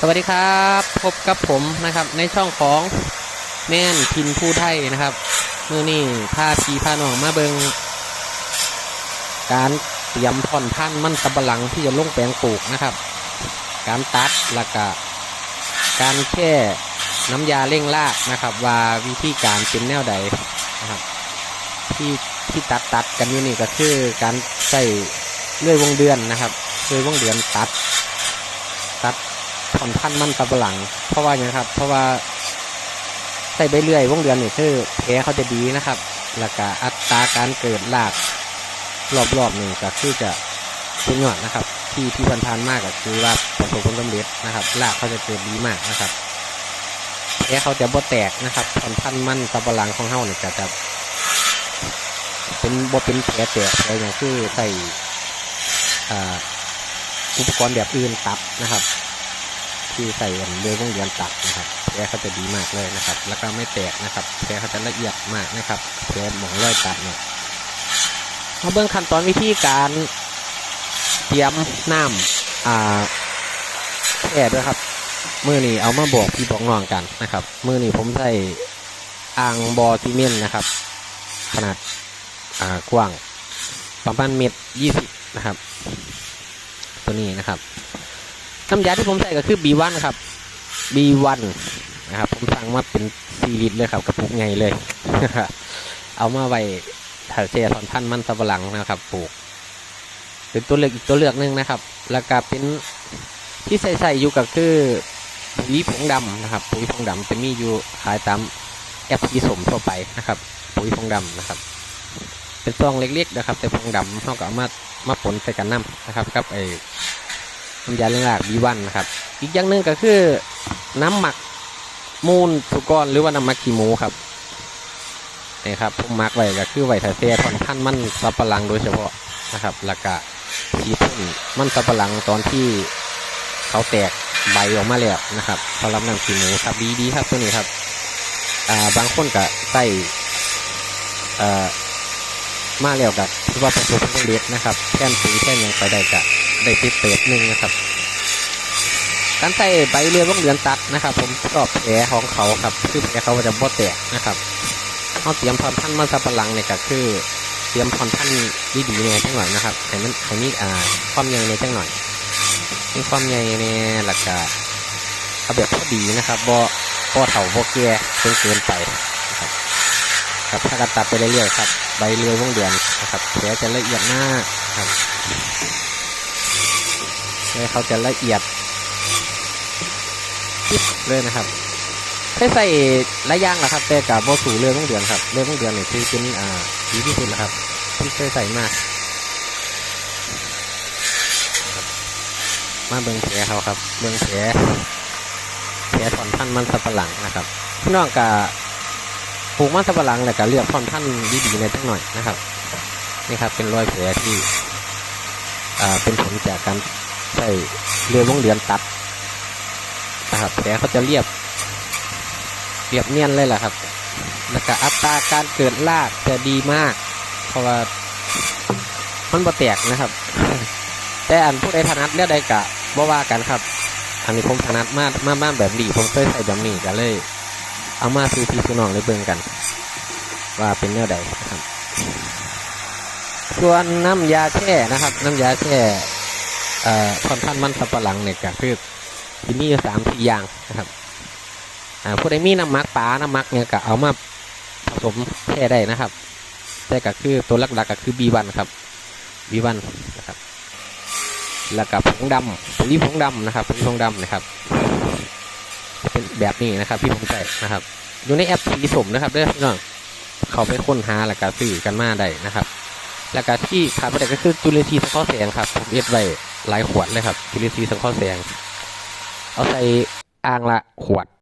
สวัสดีครับ พบกับผมนะครับ ในช่องของแม่นพินผู้ไทยนะครับเมื่อนี้พาพีพานองมาเบิงการเตรียมผ่อนพันมันสำปะหลังที่จะลงแปลงปลูกนะครับ การตัดแล้วก็การแช่น้ำยาเร่งรากนะครับ ว่าวิธีการเป็นแนวใดนะครับ ที่ที่ตัดตัดกันอยู่นี่ก็คือการใส่เลื่อยวงเดือนนะครับเลื่อยวงเดือนตัด ตัด ผ่อนพันมันสำปะหลัง เพราะว่าอย่างครับ เพราะว่าใส่ไปเรื่อยวงเดือนนี่คือแผลเขาจะดีนะครับแล้วก็อัตราการเกิดรากรอบๆหนี่งก็คือจะเป็นยอดนะครับ ที่ที่พันทานๆมากก็คือว่าประสบผลสำเร็จนะครับรากเขาจะเกิดดีมากนะครับแผลเขาจะบ่แตกนะครับผ่อนพันมันสำปะหลังของเฮาเนี่ยก็จะเป็นบ่เป็นแผลแตกแผลอย่างคือใส่อุปกรณ์แบบอื่นตัดนะครับ ที่ใส่เรือวงเดือนตัดนะครับแผลเขาจะดีมากเลยนะครับ แล้วก็ไม่แตกนะครับแผลเขาจะละเอียดมากนะครับแผลหมองรอยตัดเนี่ยมาเบื้องขั้นตอนวิธีการเตรียมน้ำอ่าแช่ด้วยครับมือนี้เอามาบอกพี่บอกน้องกันนะครับมือนี้ผมใส่อ่างบอซีเมนต์นะครับ ขนาดอ่ากว้างประมาณเมตรยี่สิบนะครับ ตัวนี้นะครับ น้ำยาที่ผมใส่ก็คือ B1 ครับ B1 นะครับผมสั่งมาเป็นซีลิตรเลยครับกระปุกใหญ่เลย เอามาไว้ถ่าเสียถอนพันมันสำปะหลังนะครับปลูก เป็นตัวเลือกอีกตัวเลือกหนึงนะครับ แล้วก็เป็นที่ใส่ใส่อยู่ก็คือปุ๋ยผงดำนะครับ ปุ๋ยผงดำจะมีอยู่ขายตามแอปที่สมทั่วไปนะครับ ปุ๋ยผงดำนะครับ เป็นซองเล็กๆนะครับ แต่ผงดำเขาก็เอามามาผลใส่กันน้ำนะครับกับไอ น้ำยาเลี้ยงรากบีวันนะครับ อีกอย่างหนึ่งก็คือน้ำหมักมูลสุกรหรือว่าน้ำหมักขี้หมูครับนี่ครับผมหมักไว้ก็คือไว้ถ่ายเสียทอนพันมันสับปะหลังโดยเฉพาะนะครับแล้วก็สีพ่นมันสับปะหลังตอนที่เขาแตกใบออกมาแล้วนะครับสำหรับน้ำขี้หมูครับดีดีครับตัวนี้ครับอ่าบางคนก็ใส่เอ่อ มาแล้วกับที่ว่าประสบความสำเร็จนะครับแท่นปุ๋ยแท่นยังไปได้กะได้ติดเติบหนึ่งนะครับ การใส่ใบเรือวงเดือนตัดนะครับ ผมชอบแผลของเขาครับคือแผลเขาจะบ่แตกนะครับเขาเตรียมพรพันมัสับปะหลังเนี่ยก็คือเตรียมพรพันธุ์ดีๆเนี่ยจังหน่อยนะครับให้มันให้มีอ่าความใหญ่เนี่ยจังหน่อยมีความใหญ่เนี่ยหลักกะเอาแบบพอดีนะครับบ่บ่เถ่าบ่แก่จนเกินไป ครับครับถ้ากันตัดไปเรื่อยๆครับใบเรือยวงเดือนนะครับแผลจะละเอียดมากครับแผลเขาจะละเอียดจิ๊บเลยนะครับเคยใส่หลายอย่างแหละครับ แต่กับโมสูเรือยวงเดือนครับเรือยวงเดือนเนี่ยคือเป็นอ่าดีที่สุดแล้วครับ ที่เคยใส่มากมาเบิ่งแผลเขาครับเบิ่งแผลแผลถอนพันธุ์มันสับปะหลังนะครับพี่น้องกับ ปลูกมันสับหลังแล้วก็เลือกท่อนพันดีๆในจังหน่อยนะครับนี่ครับเป็นรอยแผลที่อ่าเป็นผลจากการใช้เรือวงเดือนตัดนะครับแผลเขาจะเรียบเรียบเนียนเลยแหละครับ แล้วก็อัตราการเกิดรากจะดีมาก เพราะว่ามันบ่แตกนะครับ แต่อันผู้ใดถนัดเลือกใดกะบ่ว่ากันครับ อันนี้ผมถนัดมากมากมากแบบนี้ผมเคยใส่แบบนี้ก็เลย เอามาซื้อพี่ซื้อน้องได้เบิ่งกัน ว่าเป็นเนื้อใดนะครับ ส่วนน้ำยาแช่นะครับ น้ำยาแช่เอ่อคอนข้างมันสับปะหลังเนี่ยก็คือที่มีอยู่สามสี่อย่างนะครับผู้ใดมีน้ำมักปลาน้ำมักเนี่ยก็เอามาผสมแช่ได้นะครับแต่ก็คือตัวหลักๆก็คือ B1 ครับ B1 นนะครับ แล้วก็ผงดำปุ๋ยผงดำนะครับปุ๋ยผงดำนะครับ แบบนี้นะครับที่ผมใส่นะครับ อยู่ในแอปสีสมนะครับเด้อพี่น้องเขาไปค้นหาหลักการสื่อกันมาได้นะครับหลักก็ที่ขาดไปได้ก็คือจุลินทรีย์สังเคราะห์แสงครับผมเอ็ดไว้หลายขวดเลยครับจุลินทรีย์สังเคราะห์แสง เอาใส่อ่างละขวด